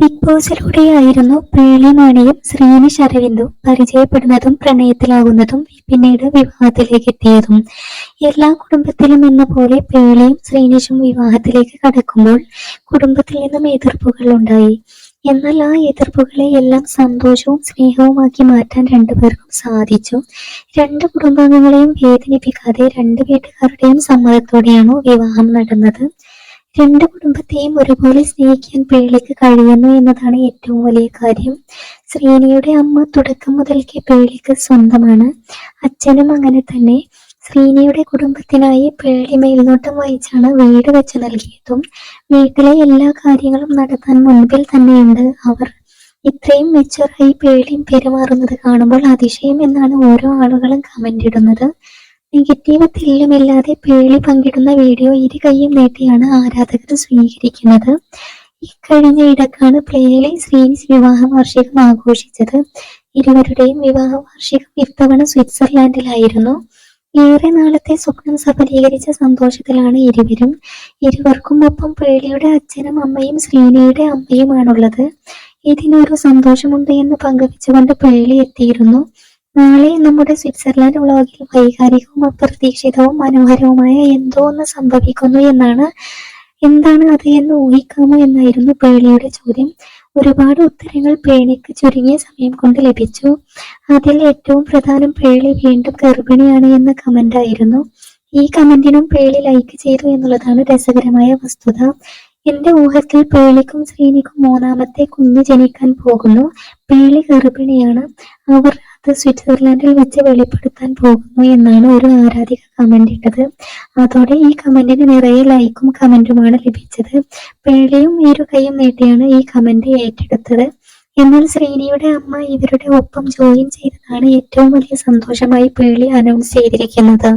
Big ബോസിലൂടെയായിരുന്നു പ്രേളിമാണിയും Sreeni ശരവിന്ദു പരിചയപ്പെടുന്നതും പ്രണയത്തിലാകുന്നതും പിന്നീട് വിവാഹത്തിലേക്ക് എത്തിയതും എല്ലാ കുടുംബത്തിലും എന്ന പോലെ പേളിയും ശ്രീനിഷും വിവാഹത്തിലേക്ക് കടക്കുമ്പോൾ കുടുംബത്തിൽ നിന്നും എതിർപ്പുകൾ ഉണ്ടായി. എന്നാൽ ആ എതിർപ്പുകളെ എല്ലാം സന്തോഷവും സ്നേഹവുമാക്കി മാറ്റാൻ രണ്ടുപേർക്കും സാധിച്ചു. രണ്ട് കുടുംബാംഗങ്ങളെയും വേദനിപ്പിക്കാതെ രണ്ട് വീട്ടുകാരുടെയും സമ്മതത്തോടെയാണ് വിവാഹം നടന്നത്? രണ്ട് കുടുംബത്തെയും ഒരുപോലെ സ്നേഹിക്കാൻ പേളിക്ക് കഴിയുന്നു എന്നതാണ് ഏറ്റവും വലിയ കാര്യം. ശ്രീനിയുടെ അമ്മ തുടക്കം മുതൽക്കേ പേളിക്ക് സ്വന്തമാണ്. അച്ഛനും അങ്ങനെ തന്നെ. ശ്രീനിയുടെ കുടുംബത്തിനായി പേളി മേൽനോട്ടം വഹിച്ചാണ് വീട് വെച്ച് നൽകിയതും വീട്ടിലെ എല്ലാ കാര്യങ്ങളും നടത്താൻ മുൻപിൽ തന്നെയുണ്ട് അവർ. ഇത്രയും മെച്ചുറായി പേളിയും പെരുമാറുന്നത് കാണുമ്പോൾ അതിശയം എന്നാണ് ഓരോ ആളുകളും കമന്റ് ഇടുന്നത്. നെഗറ്റീവ് തെല്ലുമില്ലാതെ പേളി പങ്കിടുന്ന വീഡിയോ ഇരു കൈയും നീട്ടിയാണ് ആരാധകർ സ്വീകരിക്കുന്നത്. ഇക്കഴിഞ്ഞ ഇടക്കാണ് പ്ലേയിലെ ശ്രീനിസ് വിവാഹ വാർഷികം ആഘോഷിച്ചത്. ഇരുവരുടെയും വിവാഹ വാർഷികം ഇത്തവണ സ്വിറ്റ്സർലാൻഡിലായിരുന്നു. ഏറെ നാളത്തെ സ്വപ്നം സഫലീകരിച്ച സന്തോഷത്തിലാണ് ഇരുവരും. ഇരുവർക്കും ഒപ്പം പേളിയുടെ അച്ഛനും അമ്മയും ശ്രീനിയുടെ അമ്മയുമാണുള്ളത്. ഇതിനൊരു സന്തോഷമുണ്ട് എന്ന് പങ്കുവെച്ചുകൊണ്ട് പേളി എത്തിയിരുന്നു. നാളെ നമ്മുടെ സ്വിറ്റ്സർലാൻഡ് വ്ളോഗിൽ വൈകാരികവും അപ്രതീക്ഷിതവും മനോഹരവുമായ എന്തോ ഒന്ന് സംഭവിക്കുന്നു എന്നാണ് എന്താണ് അത് എന്ന് ഊഹിക്കാമോ എന്നായിരുന്നു പേളിയുടെ ചോദ്യം. ഒരുപാട് ഉത്തരങ്ങൾ പേളിക്ക് ചുരുങ്ങിയ സമയം കൊണ്ട് ലഭിച്ചു. അതിൽ ഏറ്റവും പ്രധാനം പേളി വീണ്ടും ഗർഭിണിയാണ് എന്ന കമന്റ് ആയിരുന്നു. ഈ കമന്റിനും പേളി ലൈക്ക് ചെയ്തു എന്നുള്ളതാണ് രസകരമായ വസ്തുത. എന്റെ ഊഹത്തിൽ പേളിക്കും ശ്രീനിക്കും മൂന്നാമത്തെ കുഞ്ഞ് ജനിക്കാൻ പോകുന്നു. പേളി ഗർഭിണിയാണ്. അവർ അത് സ്വിറ്റ്സർലാൻഡിൽ വെച്ച് വെളിപ്പെടുത്താൻ പോകുന്നു എന്നാണ് ഒരു ആരാധിക കമന്റ് ഇട്ടത്. അതോടെ ഈ കമന്റിന് നിറയെ ലൈക്കും കമന്റുമാണ് ലഭിച്ചത്. പേളിയും ഇരു കൈയും നീട്ടിയാണ് ഈ കമന്റ് ഏറ്റെടുത്തത്. എന്നാൽ ശ്രീനിയുടെ അമ്മ ഇവരുടെ ഒപ്പം ജോയിൻ ചെയ്തതാണ് ഏറ്റവും വലിയ സന്തോഷമായി പേളി അനൗൺസ് ചെയ്തിരിക്കുന്നത്.